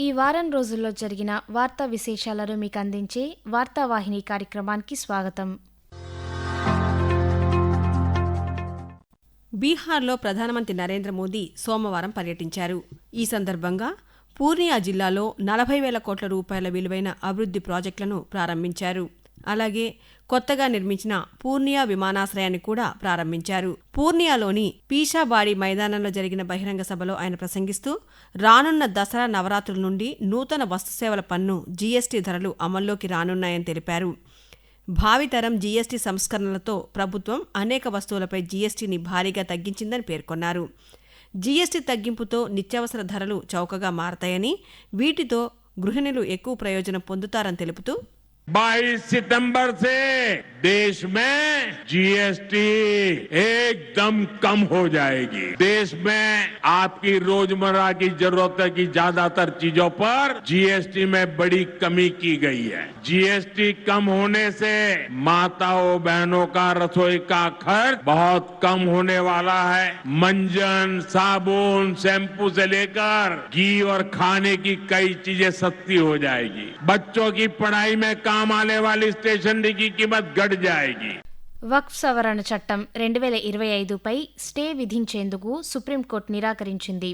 ఈ వారం రోజుల్లో జరిగిన వార్తా విశేషాలను మీకు అందించే వార్తావాహిని కార్యక్రమానికి స్వాగతం. బీహార్లో ప్రధానమంత్రి నరేంద్ర మోదీ సోమవారం పర్యటించారు. ఈ సందర్భంగా పూర్ణియా జిల్లాలో నలభై వేల కోట్ల రూపాయల విలువైన అభివృద్ధి ప్రాజెక్టులను ప్రారంభించారు. అలాగే కొత్తగా నిర్మించిన పూర్ణియా విమానాశ్రయాన్ని కూడా ప్రారంభించారు. పూర్ణియాలోని పీషాబాడి మైదానంలో జరిగిన బహిరంగ సభలో ఆయన ప్రసంగిస్తూ రానున్న దసరా నవరాత్రుల నుండి నూతన వస్తుసేవల పన్ను జీఎస్టీ ధరలు అమల్లోకి రానున్నాయని తెలిపారు. భావితరం జీఎస్టీ సంస్కరణలతో ప్రభుత్వం అనేక వస్తువులపై జీఎస్టీని భారీగా తగ్గించిందని పేర్కొన్నారు. జీఎస్టీ తగ్గింపుతో నిత్యావసర ధరలు చౌకగా మారతాయని వీటితో గృహిణులు ఎక్కువ ప్రయోజనం పొందుతారని తెలుపుతూ 22 सितंबर से देश में जीएसटी एकदम कम हो जाएगी। देश में आपकी रोज़मर्रा की ज़रूरत की ज़्यादातर चीज़ों पर जीएसटी में बड़ी कमी की गई है। जीएसटी कम होने से माताओं बहनों का रसोई का खर्च बहुत कम होने वाला है। मंजन, साबुन, शैम्पू से लेकर घी और खाने की कई चीज़ें सस्ती हो जाएगी। बच्चों की पढ़ाई में काम आने वाली स्टेशनरी की कीमत घट जाएगी వక్ఫ్ సవరణ చట్టం రెండు వేల ఇరవై ఐదుపై స్టే విధించేందుకు సుప్రీంకోర్టు నిరాకరించింది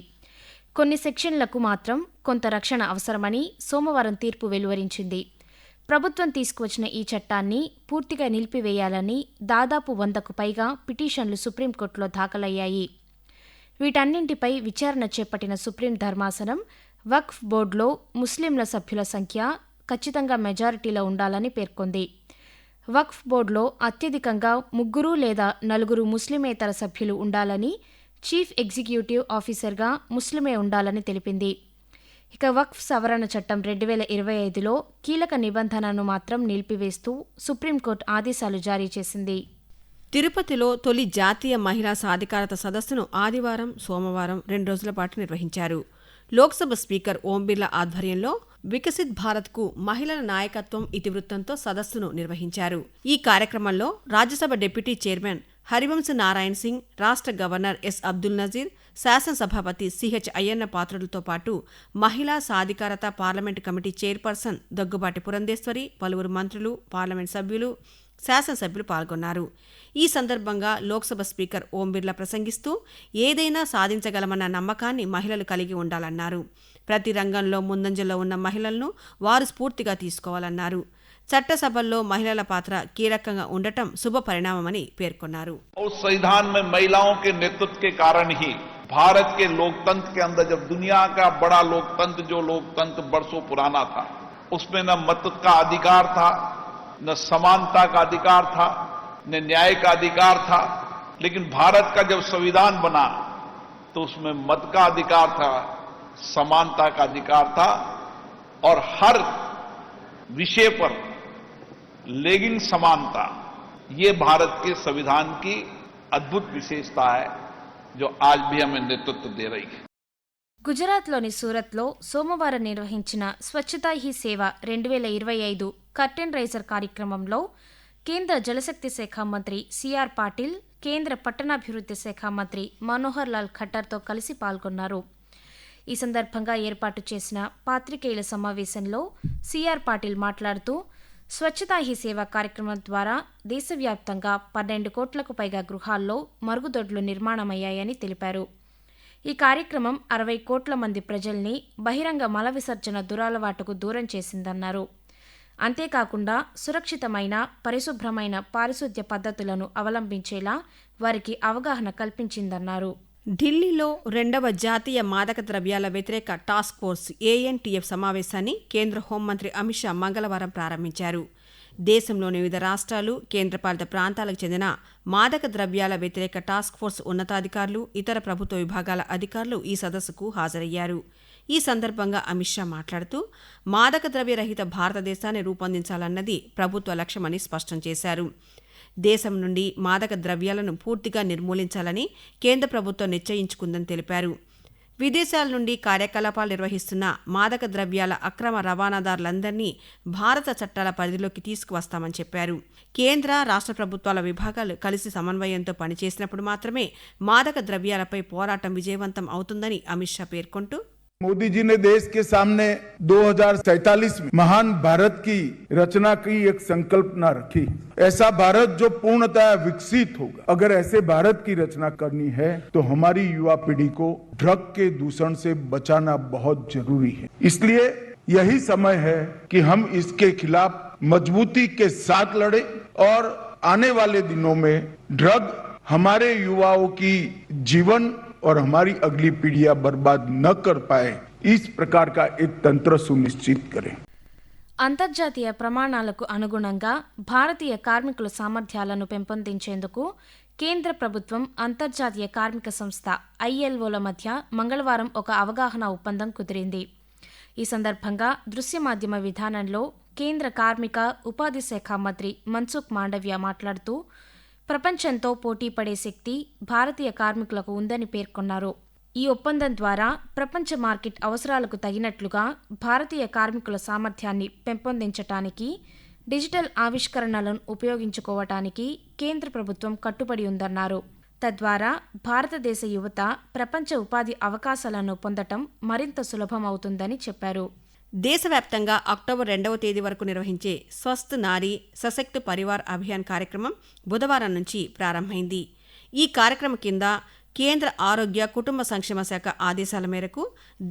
కొన్ని సెక్షన్లకు మాత్రం కొంత రక్షణ అవసరమని సోమవారం తీర్పు వెలువరించింది ప్రభుత్వం తీసుకువచ్చిన ఈ చట్టాన్ని పూర్తిగా నిలిపివేయాలని దాదాపు వందకు పైగా పిటిషన్లు సుప్రీంకోర్టులో దాఖలయ్యాయి వీటన్నింటిపై విచారణ చేపట్టిన సుప్రీం ధర్మాసనం వక్ఫ్ బోర్డులో ముస్లింల సభ్యుల సంఖ్య ఖచ్చితంగా మెజారిటీలో ఉండాలని పేర్కొంది. వక్ఫ్ బోర్డులో అత్యధికంగా ముగ్గురు లేదా నలుగురు ముస్లిమేతర సభ్యులు ఉండాలని చీఫ్ ఎగ్జిక్యూటివ్ ఆఫీసర్గా ముస్లిమే ఉండాలని తెలిపింది. ఇక వక్ఫ్ సవరణ చట్టం రెండు వేల ఇరవై ఐదులో కీలక నిబంధనను మాత్రం నిలిపివేస్తూ సుప్రీంకోర్టు ఆదేశాలు జారీ చేసింది. తిరుపతిలో తొలి జాతీయ మహిళా సాధికారత సదస్సును ఆదివారం సోమవారం రెండు రోజుల పాటు నిర్వహించారు. లోక్సభ స్పీకర్ ఓం బిర్లా ఆధ్వర్యంలో వికసిత్ భారత్కు మహిళల నాయకత్వం ఇతివృత్తంతో సదస్సును నిర్వహించారు. ఈ కార్యక్రమంలో రాజ్యసభ డిప్యూటీ చైర్మన్ హరివంశ నారాయణ్ సింగ్ రాష్ట్ర గవర్నర్ ఎస్ అబ్దుల్ నజీర్ శాసనసభాపతి సిహెచ్ అయ్యన్న పాత్రులతో పాటు మహిళా సాధికారత parliament committee chairperson Daggubati Purandeswari పలువురు మంత్రులు పార్లమెంట్ సభ్యులు శాసనసభ్యులు పాల్గొన్నారు ఈ సందర్భంగా లోక్సభ స్పీకర్ ఓం బిర్లా ప్రసంగిస్తూ ఏదైనా సాధించగలమన్న నమ్మకాన్ని మహిళలు కలిగి ఉండాలన్నారు ప్రతి రంగంలో ముందంజలో ఉన్న మహిళలను వారు స్ఫూర్తిగా తీసుకోవాలన్నారు చట్టసభల్లో మహిళల పాత్ర కీలకంగా ఉండటం శుభ పరిణామమని పేర్కొన్నారు उस संविधान में महिलाओं के नेतृत्व के कारण ही भारत के लोकतंत्र के अंदर जब दुनिया का बड़ा लोकतंत्र जो लोकतंत्र बरसों पुराना था उसमें न मत का अधिकार था न समानता का अधिकार था, न न्याय का अधिकार था, लेकिन भारत का जब संविधान बना तो उसमें मत का अधिकार था, समानता का अधिकार था, और हर विषय पर लेकिन समानता, ये भारत के संविधान की अद्भुत विशेषता है, जो आज भी हमें नेतृत्व दे रही है। గుజరాత్లోని సూరత్లో సోమవారం నిర్వహించిన స్వచ్ఛతా హీ సేవ రెండు వేల ఇరవై ఐదు కర్టెన్ రైజర్ కార్యక్రమంలో కేంద్ర జలశక్తి శాఖ మంత్రి సిఆర్ పాటిల్ కేంద్ర పట్టణాభివృద్ధి శాఖ మంత్రి మనోహర్ లాల్ ఖట్టర్తో కలిసి పాల్గొన్నారు. ఈ సందర్భంగా ఏర్పాటు చేసిన పాత్రికేయుల సమావేశంలో సిఆర్ పాటిల్ మాట్లాడుతూ స్వచ్ఛతా హీ సేవ కార్యక్రమం ద్వారా దేశవ్యాప్తంగా పన్నెండు కోట్లకు పైగా గృహాల్లో మరుగుదొడ్లు నిర్మాణమయ్యాయని తెలిపారు. ఈ కార్యక్రమం అరవై కోట్ల మంది ప్రజల్ని బహిరంగ మల విసర్జన దురలవాటుకు దూరం చేసిందన్నారు. అంతేకాకుండా సురక్షితమైన పరిశుభ్రమైన పారిశుద్ధ్య పద్ధతులను అవలంబించేలా వారికి అవగాహన కల్పించిందన్నారు. ఢిల్లీలో రెండవ జాతీయ మాదక ద్రవ్యాల వ్యతిరేక టాస్క్ ఫోర్స్ ఏఎన్టీఎఫ్ సమావేశాన్ని కేంద్ర హోంమంత్రి అమిత్ షా మంగళవారం ప్రారంభించారు. దేశంలోని వివిధ రాష్ట్రాలు కేంద్రపాలిత ప్రాంతాలకు చెందిన మాదక ద్రవ్యాల వ్యతిరేక టాస్క్ ఫోర్స్ ఉన్నతాధికారులు ఇతర ప్రభుత్వ విభాగాల అధికారులు ఈ సదస్సుకు హాజరయ్యారు. ఈ సందర్భంగా అమిత్ షా మాట్లాడుతూ మాదక ద్రవ్య రహిత భారతదేశాన్ని రూపొందించాలన్నది ప్రభుత్వ లక్ష్యమని స్పష్టం చేశారు. దేశం నుండి మాదక ద్రవ్యాలను పూర్తిగా నిర్మూలించాలని కేంద్ర ప్రభుత్వం నిశ్చయించుకుందని తెలిపారు. విదేశాల నుండి కార్యకలాపాలు నిర్వహిస్తున్న మాదక ద్రవ్యాల అక్రమ రవాణాదారులందరినీ భారత చట్టాల పరిధిలోకి తీసుకువస్తామని చెప్పారు. కేంద్ర రాష్ట్ర ప్రభుత్వాల విభాగాలు కలిసి సమన్వయంతో పనిచేసినప్పుడు మాత్రమే మాదక ద్రవ్యాలపై పోరాటం విజయవంతం అవుతుందని అమిత్ షా పేర్కొంటూ मोदी जी ने देश के सामने 2047 में महान भारत की रचना की एक संकल्पना रखी। ऐसा भारत जो पूर्णतः विकसित होगा। अगर ऐसे भारत की रचना करनी है तो हमारी युवा पीढ़ी को ड्रग के दूषण से बचाना बहुत ज़रूरी है। इसलिए यही समय है कि हम इसके खिलाफ मजबूती के साथ लड़े और आने वाले दिनों में ड्रग हमारे युवाओं की जीवन और हमारी अगली पीढ़ियां बर्बाद न कर पाए इस प्रकार का एक तंत्र सुनिश्चित करें అంతర్జాతీయ ప్రమాణాలకు అనుగుణంగా భారతీయ కార్మికుల సామర్థ్యాలను పెంపొందించేందుకు కేంద్ర ప్రభుత్వం అంతర్జాతీయ కార్మిక సంస్థ ఐఎల్ఓల మధ్య మంగళవారం ఒక అవగాహన ఒప్పందం కుదిరింది ఈ సందర్భంగా దృశ్య మాధ్యమ విధానంలో కేంద్ర కార్మిక ఉపాధి శాఖ మంత్రి మన్సుఖ్ మాండవ్య మాట్లాడుతూ ప్రపంచంతో పోటీపడే శక్తి భారతీయ కార్మికులకు ఉందని పేర్కొన్నారు. ఈ ఒప్పందం ద్వారా ప్రపంచ మార్కెట్ అవసరాలకు తగినట్లుగా భారతీయ కార్మికుల సామర్థ్యాన్ని పెంపొందించటానికి డిజిటల్ ఆవిష్కరణలను ఉపయోగించుకోవటానికి కేంద్ర ప్రభుత్వం కట్టుబడి ఉందన్నారు. తద్వారా భారతదేశ యువత ప్రపంచ ఉపాధి అవకాశాలను పొందటం మరింత సులభమవుతుందని చెప్పారు. దేశవ్యాప్తంగా అక్టోబర్ రెండవ తేదీ వరకు నిర్వహించే స్వస్థ్ నారీ సశక్త్ పరివార్ అభియాన్ కార్యక్రమం బుధవారం నుంచి ప్రారంభమైంది. ఈ కార్యక్రమం కింద కేంద్ర ఆరోగ్య కుటుంబ సంక్షేమ శాఖ ఆదేశాల మేరకు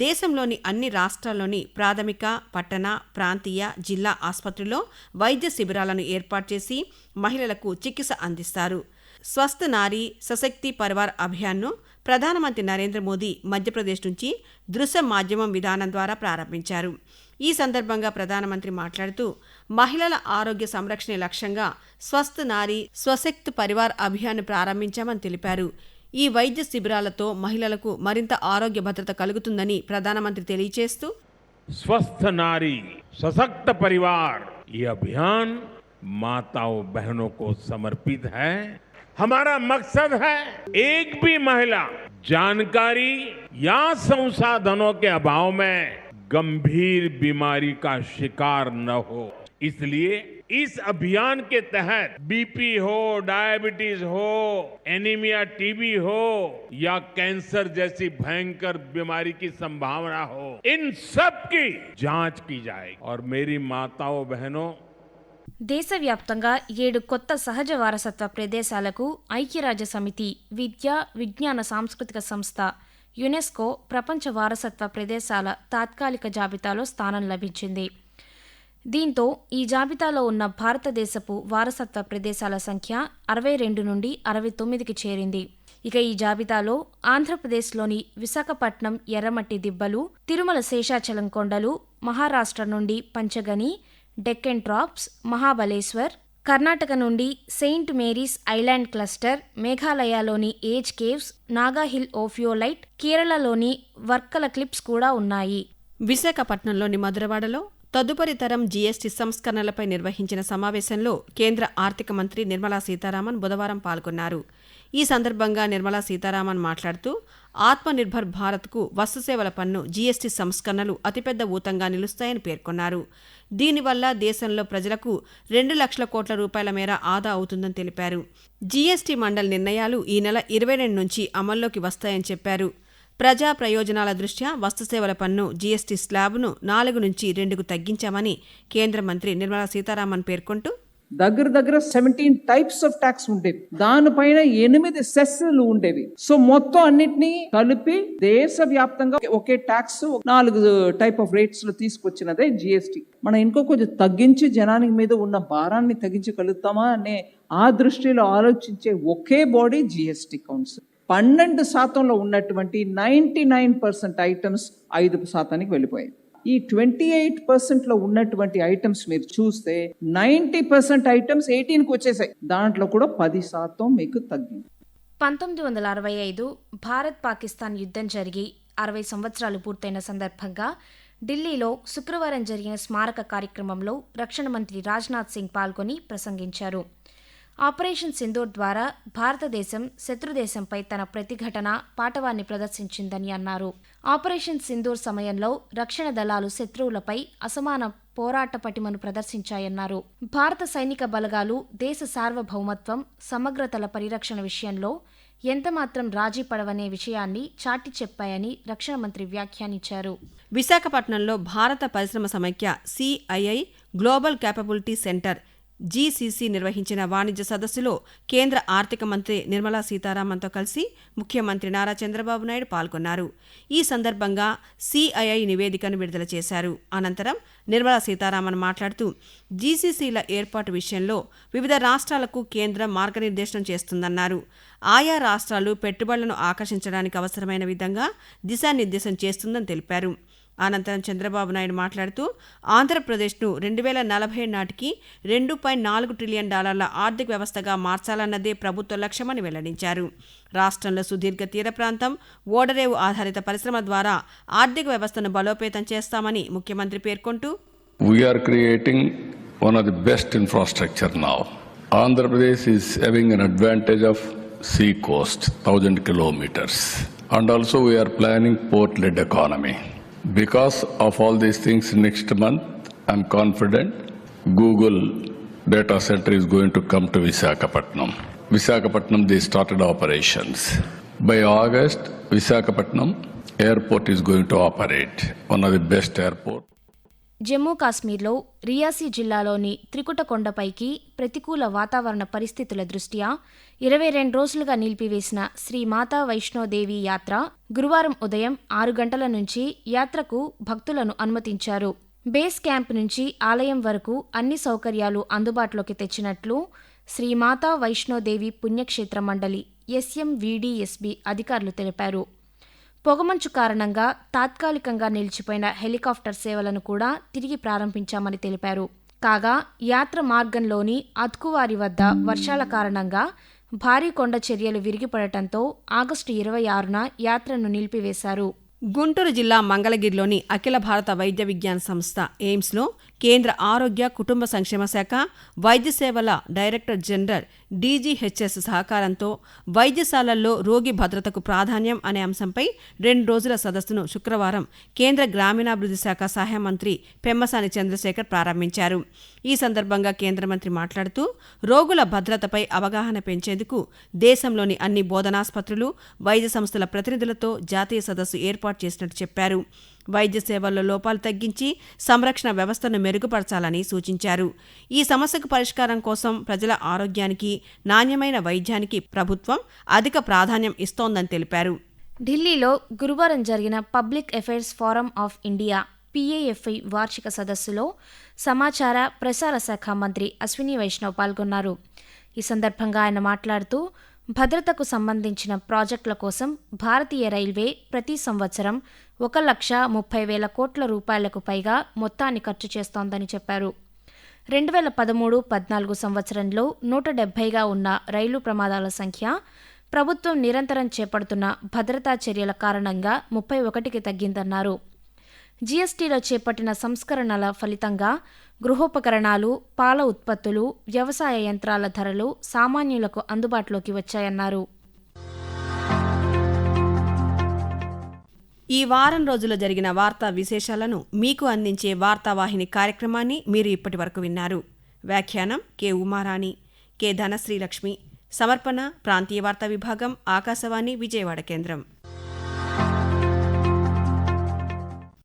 దేశంలోని అన్ని రాష్ట్రాల్లోని ప్రాథమిక పట్టణ ప్రాంతీయ జిల్లా ఆసుపత్రుల్లో వైద్య శిబిరాలను ఏర్పాటు చేసి మహిళలకు చికిత్స అందిస్తారు. స్వస్థ నారీ సశక్తి పరివార్ అభియాన్ను ప్రధానమంత్రి నరేంద్ర మోదీ మధ్యప్రదేశ్ నుంచి దృశ్య మాధ్యమం విధానం ద్వారా ప్రారంభించారు ఈ సందర్భంగా ప్రధానమంత్రి మాట్లాడుతూ మహిళల ఆరోగ్య సంరక్షణ లక్ష్యంగా స్వస్థ నారీ స్వశక్త్ పరివార్ అభియాన్ ప్రారంభించామని తెలిపారు ఈ వైద్య శిబిరాలతో మహిళలకు మరింత ఆరోగ్య భద్రత కలుగుతుందని ప్రధానమంత్రి తెలియజేస్తూ स्वस्थ नारी सशक्त परिवार ये अभियान माताओं बहनों को समर्पित है हमारा मकसद है एक भी महिला जानकारी या संसाधनों के अभाव में गंभीर बीमारी का शिकार न हो। इसलिए इस अभियान के तहत बीपी हो डायबिटीज़ हो एनीमिया टीबी हो, या कैंसर जैसी भयंकर बीमारी की संभावना हो, इन सब की जाँच की जाएगी। और मेरी माताओं, बहनों దేశవ్యాప్తంగా ఏడు కొత్త సహజ వారసత్వ ప్రదేశాలకు ఐక్యరాజ్య సమితి విద్య విజ్ఞాన సాంస్కృతిక సంస్థ యునెస్కో ప్రపంచ వారసత్వ ప్రదేశాల తాత్కాలిక జాబితాలో స్థానం లభించింది. దీంతో ఈ జాబితాలో ఉన్న భారతదేశపు వారసత్వ ప్రదేశాల సంఖ్య అరవై రెండు నుండి అరవై తొమ్మిదికి చేరింది. ఇక ఈ జాబితాలో ఆంధ్రప్రదేశ్లోని విశాఖపట్నం ఎర్రమట్టి దిబ్బలు తిరుమల శేషాచలం కొండలు మహారాష్ట్ర నుండి పంచగని డెక్కన్ ట్రాప్స్ మహాబలేశ్వర్ కర్ణాటక నుండి సెయింట్ మేరీస్ ఐలాండ్ క్లస్టర్ మేఘాలయలోని ఏజ్ కేవ్స్ నాగాహిల్ ఓఫియోలైట్ కేరళలోని వర్కల క్లిప్స్ కూడా ఉన్నాయి. విశాఖపట్నంలోని మధురవాడలో తదుపరి తరం జీఎస్టీ సంస్కరణలపై నిర్వహించిన సమావేశంలో కేంద్ర ఆర్థిక మంత్రి నిర్మలా సీతారామన్ బుధవారం పాల్గొన్నారు. ఈ సందర్భంగా నిర్మలా సీతారామన్ మాట్లాడుతూ ఆత్మనిర్భర్ భారత్కు వస్తుసేవల పన్ను జీఎస్టీ సంస్కరణలు అతిపెద్ద ఊతంగా నిలుస్తాయని పేర్కొన్నారు. దీనివల్ల దేశంలో ప్రజలకు రెండు లక్షల కోట్ల రూపాయల మేర ఆదా అవుతుందని తెలిపారు. జీఎస్టీ మండలి నిర్ణయాలు ఈ నెల ఇరవై రెండు నుంచి అమల్లోకి వస్తాయని చెప్పారు. ప్రజా ప్రయోజనాల దృష్ట్యా వస్తుసేవల పన్ను జీఎస్టీ స్లాబ్ను నాలుగు నుంచి రెండుకు తగ్గించామని కేంద్ర మంత్రి నిర్మలా సీతారామన్ పేర్కొంటూ దగ్గర దగ్గర సెవెంటీన్ టైప్స్ ఆఫ్ ట్యాక్స్ ఉండేవి. దానిపైన ఎనిమిది సెస్లు ఉండేవి. సో మొత్తం అన్నిటినీ కలిపి దేశవ్యాప్తంగా ఒకే ట్యాక్స్ నాలుగు టైప్ ఆఫ్ రేట్స్లో తీసుకొచ్చినదే జిఎస్టి మనం ఇంకో కొంచెం తగ్గించి జనానికి మీద ఉన్న భారాన్ని తగ్గించగలుగుతామా అనే ఆ దృష్టిలో ఆలోచించే ఒకే బాడీ జిఎస్టి కౌన్సిల్ పన్నెండు శాతంలో ఉన్నటువంటి నైంటీ నైన్ పర్సెంట్ ఐటమ్స్ ఐదు శాతానికి వెళ్ళిపోయాయి. ఈ ట్వంటీ ఎయిట్ పర్సెంట్లో ఉన్నటువంటి ఐటమ్స్ మీరు చూస్తే నైంటీ పర్సెంట్ ఐటమ్స్ ఎయిటీన్కి వచ్చేసాయి. దాంట్లో కూడా పది శాతం మీకు తగ్గింది. పంతొమ్మిది వందల అరవై ఐదు భారత్ పాకిస్తాన్ యుద్ధం జరిగి అరవై సంవత్సరాలు పూర్తయిన సందర్భంగా ఢిల్లీలో శుక్రవారం జరిగిన స్మారక కార్యక్రమంలో రక్షణ మంత్రి రాజ్నాథ్ సింగ్ పాల్గొని ప్రసంగించారు. ఆపరేషన్ సింధూర్ ద్వారా భారతదేశం శత్రుదేశంపై తన ప్రతిఘటన పాటవాన్ని ప్రదర్శించిందని అన్నారు. ఆపరేషన్ సింధూర్ సమయంలో రక్షణ దళాలు శత్రువులపై అసమాన పోరాట పటిమను ప్రదర్శించాయన్నారు. భారత సైనిక బలగాలు దేశ సార్వభౌమత్వం సమగ్రతల పరిరక్షణ విషయంలో ఎంతమాత్రం రాజీ పడవనే విషయాన్ని చాటి చెప్పాయని రక్షణ మంత్రి వ్యాఖ్యానించారు. విశాఖపట్నంలో భారత పరిశ్రమ సమైక్య CII global capability centre GCC నిర్వహించిన వాణిజ్య సదస్సులో కేంద్ర ఆర్థిక మంత్రి నిర్మలా సీతారామన్తో కలిసి ముఖ్యమంత్రి నారా చంద్రబాబు నాయుడు పాల్గొన్నారు. ఈ సందర్భంగా సిఐఐ నివేదికను విడుదల చేశారు. అనంతరం నిర్మలా సీతారామన్ మాట్లాడుతూ జీసీసీల ఏర్పాటు విషయంలో వివిధ రాష్ట్రాలకు కేంద్రం మార్గనిర్దేశం చేస్తుందన్నారు. ఆయా రాష్ట్రాలు పెట్టుబడులను ఆకర్షించడానికి అవసరమైన విధంగా దిశానిర్దేశం చేస్తుందని తెలిపారు. అనంతరం చంద్రబాబు నాయుడు మాట్లాడుతూ ఆంధ్రప్రదేశ్ను రెండు వేల నలభై నాటికి రెండు పాయింట్ నాలుగు ట్రిలియన్ డాలర్ల ఆర్థిక వ్యవస్థగా మార్చాలన్నదే ప్రభుత్వ లక్ష్యమని వెల్లడించారు. రాష్ట్రంలో సుదీర్ఘ తీర ప్రాంతం ఓడరేవు ఆధారిత పరిశ్రమ ద్వారా ఆర్థిక వ్యవస్థను బలోపేతం చేస్తామని ముఖ్యమంత్రి పేర్కొంటూ we are creating one of the best infrastructure now Andhra Pradesh is having an advantage of sea coast thousand kilometres and also we are planning port led economy. Because of all these things next month, I'm confident Google data center is going to come to Visakhapatnam. Visakhapatnam, they started operations. By August, Visakhapatnam airport is going to operate, one of the best airport. Jammu కాశ్మీర్లో రియాసీ జిల్లాలోని త్రికుట కొండపైకి ప్రతికూల వాతావరణ పరిస్థితుల దృష్ట్యా ఇరవై రెండు రోజులుగా నిలిపివేసిన శ్రీ మాతా వైష్ణోదేవి యాత్ర గురువారం ఉదయం ఆరు గంటల నుంచి యాత్రకు భక్తులను అనుమతించారు. బేస్ క్యాంప్ నుంచి ఆలయం వరకు అన్ని సౌకర్యాలు అందుబాటులోకి తెచ్చినట్లు శ్రీ మాతా వైష్ణోదేవి పుణ్యక్షేత్ర మండలి ఎస్ఎంవిడిఎస్బి అధికారులు తెలిపారు. పొగమంచు కారణంగా తాత్కాలికంగా నిలిచిపోయిన హెలికాప్టర్ సేవలను కూడా తిరిగి ప్రారంభించామని తెలిపారు. కాగా యాత్ర మార్గంలోని అత్కువారి వద్ద వర్షాల కారణంగా భారీ కొండ చర్యలు విరిగిపడటంతో ఆగస్టు ఇరవై ఆరున యాత్రను నిలిపివేశారు. గుంటూరు జిల్లా మంగళగిరిలోని అఖిల భారత వైద్య విజ్ఞాన సంస్థ ఎయిమ్స్లో కేంద్ర ఆరోగ్య కుటుంబ సంక్షేమ శాఖ వైద్య సేవల డైరెక్టర్ జనరల్ డీజీహెచ్ఎస్ సహకారంతో వైద్యశాలల్లో రోగి భద్రతకు ప్రాధాన్యం అనే అంశంపై రెండు రోజుల సదస్సును శుక్రవారం కేంద్ర గ్రామీణాభివృద్ధి శాఖ సహాయ మంత్రి పెమ్మసాని చంద్రశేఖర్ ప్రారంభించారు. ఈ సందర్భంగా కేంద్ర మంత్రి మాట్లాడుతూ రోగుల భద్రతపై అవగాహన పెంచేందుకు దేశంలోని అన్ని బోధనాస్పత్రులు వైద్య సంస్థల ప్రతినిధులతో జాతీయ సదస్సు ఏర్పాటు ఏర్పాటు చేసినట్టు చెప్పారు. వైద్య సేవల్లో లోపాలు తగ్గించి సంరక్షణ వ్యవస్థను మెరుగుపరచాలని సూచించారు. ఈ సమస్యకు పరిష్కారం కోసం ప్రజల ఆరోగ్యానికి నాణ్యమైన వైద్యానికి ప్రభుత్వం అధిక ప్రాధాన్యం ఇస్తోందని తెలిపారు. ఢిల్లీలో గురువారం జరిగిన public affairs forum of India PAFI వార్షిక సదస్సులో సమాచార ప్రసార శాఖ మంత్రి అశ్విని వైష్ణవ్ పాల్గొన్నారు. ఈ సందర్భంగా ఆయన మాట్లాడుతూ భద్రతకు సంబంధించిన ప్రాజెక్టుల కోసం భారతీయ రైల్వే ప్రతి సంవత్సరం ఒక లక్ష ముప్పై వేల కోట్ల రూపాయలకు పైగా మొత్తాన్ని ఖర్చు చేస్తోందని చెప్పారు. రెండు వేల పదమూడు పద్నాలుగు సంవత్సరంలో నూట డెబ్బైగా ఉన్న రైలు ప్రమాదాల సంఖ్య ప్రభుత్వం నిరంతరం చేపడుతున్న భద్రతా చర్యల కారణంగా ముప్పై ఒకటికి తగ్గిందన్నారు. జీఎస్టీలో చేపట్టిన సంస్కరణల ఫలితంగా గృహోపకరణాలు పాల ఉత్పత్తులు వ్యవసాయ యంత్రాల ధరలు సామాన్యులకు అందుబాటులోకి వచ్చాయన్నారు. ఈ వారం రోజుల్లో జరిగిన వార్తా విశేషాలను మీకు అందించే వార్తావాహిని కార్యక్రమాన్ని మీరు ఇప్పటి వరకు విన్నారు. వ్యాఖ్యానం కె ఉమారాణి కె ధనశ్రీలక్ష్మి సమర్పణ ప్రాంతీయ వార్తా విభాగం ఆకాశవాణి విజయవాడ కేంద్రం.